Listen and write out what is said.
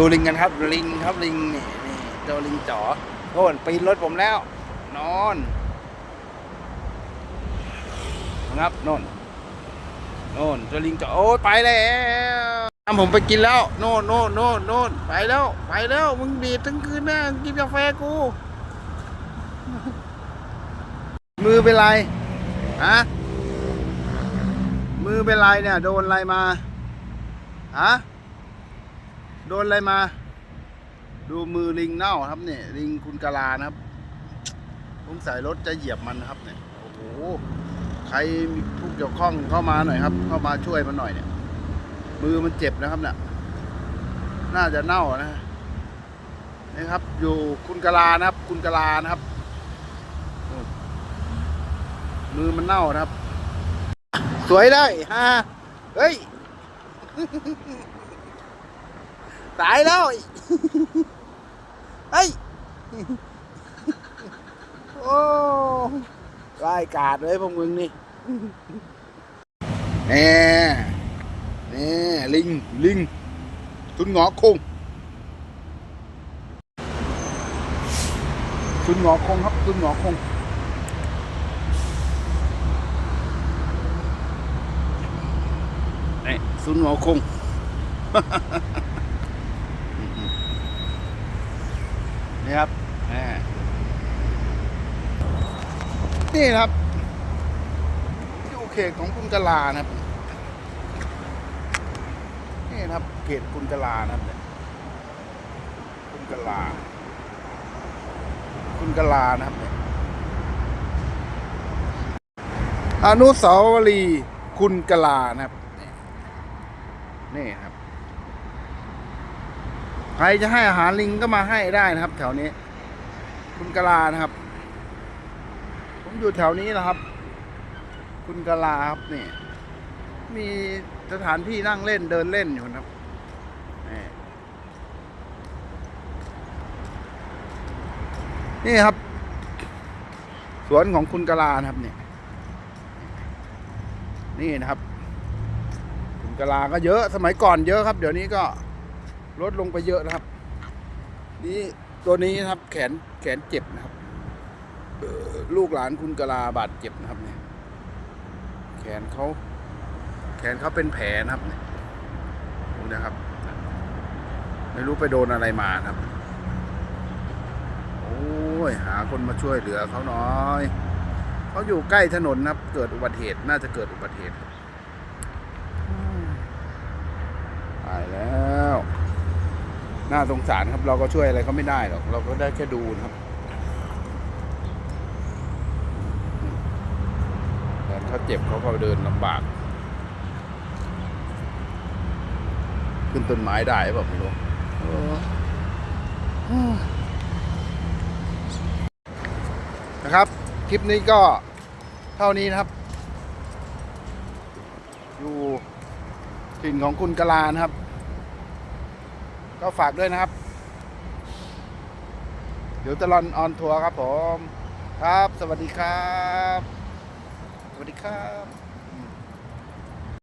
ดูลิงกันครับ ลิงครับลิงนี่นี่เจ้าลิงจ๋อโน่นปีนรถผมแล้ว นอนนะครับโน่นโน่นเจ้าลิงจ๋อโอ้ไปแล้วทำผมไปกินแล้วโน่นโน่นโน่นโน่นไปแล้ว ไปแล้วมึงดีดทั้งคืนนะกินกาแฟกู มือเป็นไรฮะมือเป็นไรเนี่ย โดนอะไรมาฮะ โดนอะไรมา ดูมือลิงเน่าครับเนี่ยลิงคุณกาลานะครับสงสัยรถจะเหยียบมันนะครับเนี่ยโอ้โหใครมีผู้เกี่ยวข้องเข้ามาหน่อยครับ เข้ามาช่วยมันหน่อยเนี่ย มือมันเจ็บนะครับเนี่ยน่าจะเน่านะนี่ครับ อยู่คุณกาลานะครับ คุณกาลานะครับ มือมันเน่านะครับ สวยได้ฮะเฮ้ย ตายแล้วเฮ้ยโอ้ไล่กาดเลยพวกมึงนี่แน่แน่ลิง ลิง ทุนหงอคง ทุนหงอคงครับ ทุนหงอคงนี่ซุนย์หงอคง นี่ครับนี่ครับอยู่เขตของคุณกลานะครับนี่นะครับเขตคุณกลานะครับคุณกลา คุณกลานะครับอนุสาวรีย์คุณกลานะครับนี่นี่ครับ ใครจะให้อาหารลิงก็มาให้ได้นะครับ แถวนี้คุณกะลานะครับ ผมอยู่แถวนี้นะครับ คุณกะลาครับนี่ มีสถานที่นั่งเล่นเดินเล่นอยู่นะครับนี่ครับ สวนของคุณกะลานะครับเนี่ยนี่นะครับ คุณกะลาก็เยอะสมัยก่อนเยอะครับ เดี๋ยวนี้ก็ ลดลงไปเยอะนะครับ นี่ตัวนี้นะครับ แขนแขนเจ็บนะครับลูกหลานคุณกะลาบาดเจ็บนะครับเนี่ย แขนเขาแขนเขาเป็นแผลนะครับนี่ยดูนะครับ ไม่รู้ไปโดนอะไรมานะครับ โอ้ยหาคนมาช่วยเหลือเขาน่อย เขาอยู่ใกล้ถนนนะครับ เกิดอุบัติเหตุน่าจะเกิดอุบัติเหตุครับอืมตายแล้ว น่าสงสารครับ เราก็ช่วยอะไรเขาไม่ได้หรอก เราก็ได้แค่ดูนะครับแต่ถ้าเจ็บเขาก็เดินลำบาก ขึ้นต้นไม้ได้แบบไม่รู้เออนะครับ คลิปนี้ก็เท่านี้นะครับ อยู่ถิ่นของคุณกลานะครับ ก็ฝากด้วยนะครับ เดี๋ยวจะรอนออนทัวร์ครับผม ครับ สวัสดีครับ สวัสดีครับ